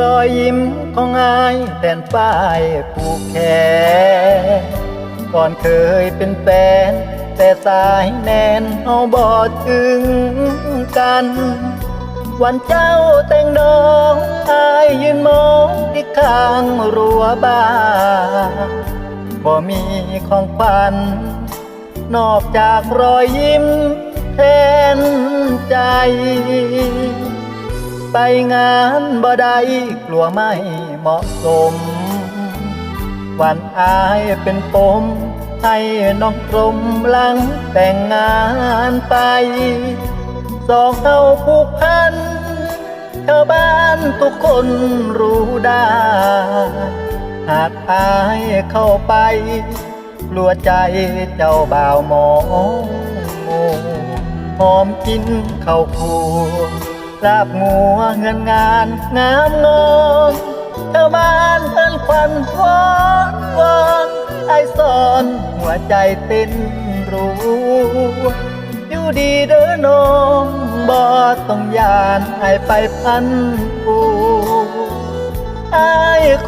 รอยยิ้มของอายแทนป้ายผูกแขนก่อนเคยเป็นแฟน แต่สายแนนเอาบอดถึงกัน วันเจ้าแต่งดองอายยืนมองที่ข้างรั้วบ้านบ่มีของขวัญนอกจากรอยยิ้มแทนใจ ไปงานบ่ได้กลัวไม่เหมาะสม วันอายเป็นปม ให้น้องกลมหลังแต่งงานไป สองเอาผูกพันชาวบ้านทุกคนรู้ได้ หากอายเข้าไป กลัวใจเจ้าบ่าวหมองหอมกินเข้าวครัว ลาบงัวเงินงานงามงามชาวบ้านเพิ่นควันวอนวอนไอสอนหัวใจเต้นรัวอยู่ดีเด้อน้องบ่ต้องยานไอไปพันผูไอ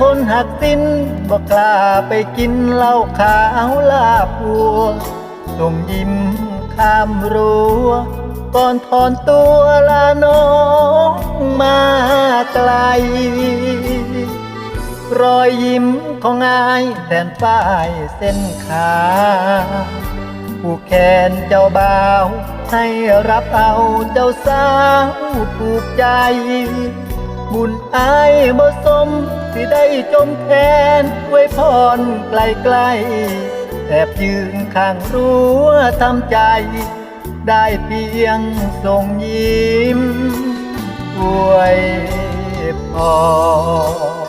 คนหักสิ้นบ่กล้าไปกินเหล้าขาวลาบวัวส่งยิ้มข้ามรั้ว ก่อนถอนตัวลาน้องมาไกล รอยยิ้มของอายแทนป้ายเส้นขาผู้แขนเจ้าบ่าว ให้รับเอาเจ้าสาวถูกใจ บุญอายบ่สมที่ได้จมแทนไว้พรไกลๆแอบยืนข้างรั้วทำใจ ได้เพียงส่งยิ้มอวยพร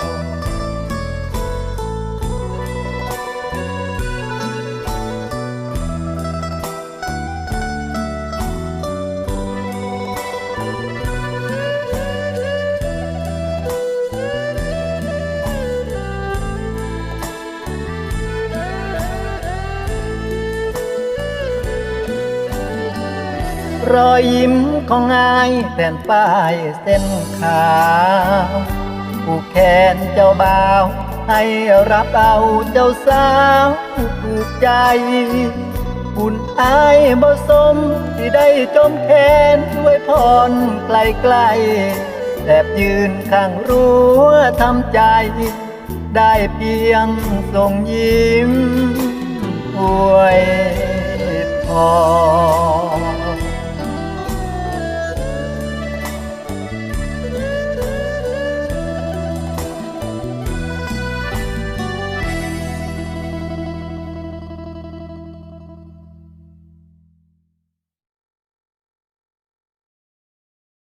รอยยิ้มของอายแผ่นป้ายเส้นขาผู้แขนเจ้าบ่าว ให้รับเอาเจ้าสาวผูกใจบุญอายบ่สมที่ได้จมแขนด้วยพรไกลไกลแอบยืนข้างรั้วทำใจ ได้เพียงส่งยิ้มอวยพร